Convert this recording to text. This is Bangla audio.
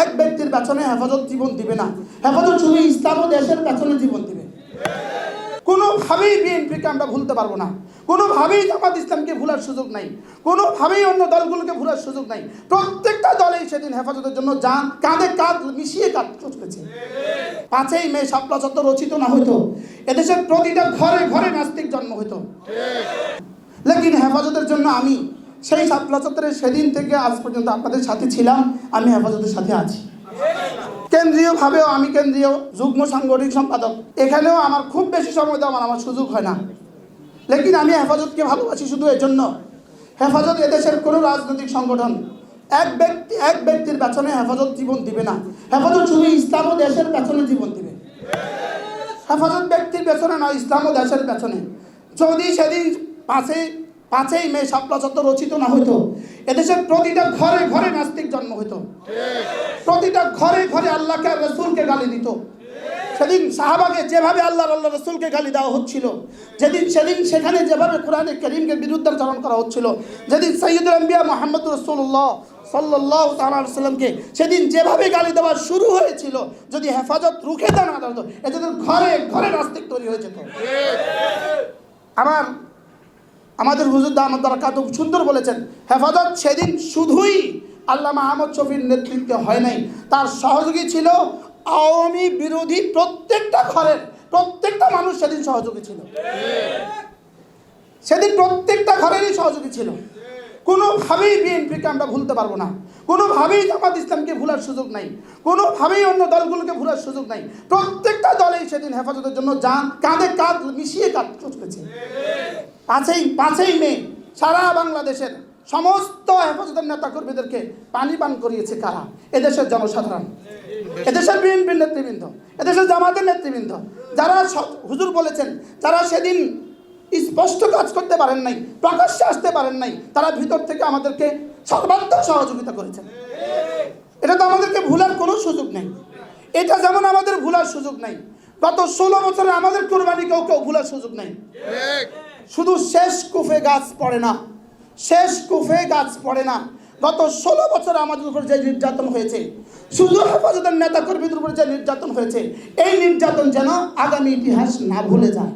এক ব্যক্তির পেছনে হেফাজত জীবন দিবে না। হেফাজত শুধু ইসলাম ও দেশের পেছনে জীবন দিবে। কোনোভাবেই বিএনপিকে আমরা ভুলতে পারব না। কোনোভাবেই জামাত ইসলামকে ভুলার সুযোগ নাই। কোনোভাবেই অন্য দলগুলোকে ভুলার সুযোগ নাই। প্রত্যেকটা দলেই সেদিন হেফাজতের জন্য যান, কাঁধে কাঁধ মিশিয়ে কাজ চলেছে পাঁচই মে শাপলা রচিত না হইতো। এদেশের প্রতিটা ঘরে ঘরে নাস্তিক জন্ম হইতো। লেকিন হেফাজতের জন্য আমি সেই শাপলা চত্বরের সেদিন থেকে আজ পর্যন্ত আপনাদের সাথে ছিলাম, আমি হেফাজতের সাথে আছি। কেন্দ্রীয়ভাবেও আমি কেন্দ্রীয় যুগ্ম সাংগঠনিক সম্পাদক। এখানেও আমার খুব বেশি সময় দেওয়ার আমার সুযোগ হয় না। লেকিন আমি হেফাজতকে ভালোবাসি শুধু এজন্য। হেফাজত এদেশের কোনো রাজনৈতিক সংগঠন, এক ব্যক্তি, এক ব্যক্তির পেছনে হেফাজত জীবন দিবে না। হেফাজত শুধু ইসলাম ও দেশের পেছনে জীবন দিবে। হেফাজত ব্যক্তির পেছনে নয়, ইসলাম ও দেশের পেছনে। যদি সেদিন পাঁচই পাঁচই মে শাপলা চত্বর রচিত না হইতো? এদেশের প্রতিটা ঘরে ঘরে নাস্তিক জন্ম হইতো। প্রতিটা ঘরে ঘরে আল্লাহকে আর রসুলকে গালি দিত। সেদিন সাহাবাকে যেভাবে আল্লাহ আল্লাহ রসুলকে গালি দেওয়া হচ্ছিল যেদিন সেদিন সেখানে যেভাবে কোরআনে করিমকে বিরুদ্ধাচরণ করা হচ্ছিল যেদিন সৈয়দুল আম্বিয়া মোহাম্মদ রসুল্লাহ সাল্লাহ সাল্লামকে সেদিন যেভাবে গালি দেওয়া শুরু হয়েছিল যদি হেফাজত রুখে দেওয়া না হতো এদের ঘরে ঘরে নাস্তিক তৈরি হয়ে যেত। আমার আমাদের হুজুর দাম দ্বারা খুব সুন্দর বলেছেন হেফাজত সেদিন শুধুই আল্লামা মাহমদ শফির নেতৃত্বে হয় নাই। তার সহযোগী ছিল আওয়ামী বিরোধী প্রত্যেকটা ঘরের প্রত্যেকটা মানুষ সেদিন সহযোগী ছিল। সেদিন প্রত্যেকটা ঘরেরই সহযোগী ছিল। কোনোভাবেই বিএনপিকে আমরা ভুলতে পারব না। কোনোভাবেই জামাত ইসলামকে ভুলার সুযোগ নাই। কোনোভাবেই অন্য দলগুলোকে ভুলার সুযোগ নাই। প্রত্যেকটা দলেই সেদিন হেফাজতের জন্য যান, কাঁধে কাঁধ মিশিয়ে কাজ করেছে পাঁচই পাঁচই মে, সারা বাংলাদেশের সমস্ত হেফাজতের নেতা কর্মীদেরকে পানি পান করিয়েছে কারা? এদেশের জনসাধারণ। এদেশের বিএনপির নেতৃবৃন্দ। এদেশের জামাতের নেতৃবৃন্দ। যারা হুজুর বলেছেন, যারা সেদিন স্পষ্ট কাজ করতে পারেন নাই, প্রকাশ্যে আসতে পারেন নাই, তারা ভিতর থেকে আমাদেরকে সর্বাত্মক সহযোগিতা করেছেন। এটা তো আমাদেরকে ভুলার কোনো সুযোগ নেই। এটা যেমন আমাদের ভুলার সুযোগ নাই, গত ষোলো বছরে আমাদের কোরবানি কেউ কেউ ভুলার সুযোগ নেই। শুধু শেষ কুফে গাছ পড়ে না, শেষ কুফে গাছ পড়ে না, গত ষোলো বছর আমাদের উপর যে নির্যাতন হয়েছে, শুধু হেফাজতের নেতা কর্মীদের উপর যে নির্যাতন হয়েছে, এই নির্যাতন যেন আগামী ইতিহাস না ভুলে যায়।